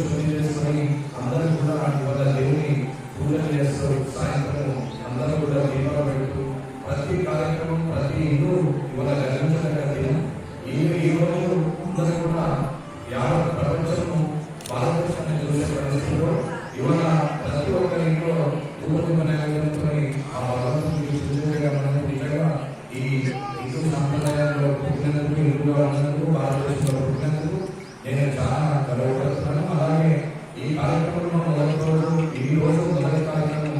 శుద్ధి చేసుకొని అందరూ కూడా నాటి వల్ల దేవుని పూజ చేస్తూ సాయంత్రం అందరూ కూడా దీపాలు పెడుతూ ప్రతి కార్యక్రమం ప్రతి ఇల్లు ఇవాళ గర్వించగలిగిన ఈ ఈ రోజు అందరూ కూడా ప్రపంచము భారతదేశాన్ని చూసే పరిస్థితిలో ఇవాళ ప్రతి ఒక్క ఇంట్లో పూజ మనం మొదటి ఈ రోజు మొదటి కార్యక్రమం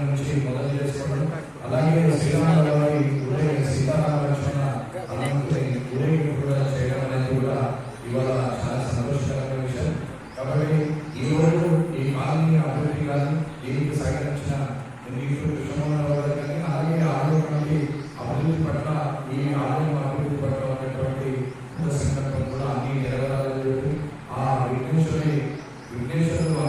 నుంచి మొదలు అలాగే ఉదయం సీతారామరక్షణ అనంతరం ఉదయం కూడా చేయడం చాలా సంతోషకరమైన విషయం Amen.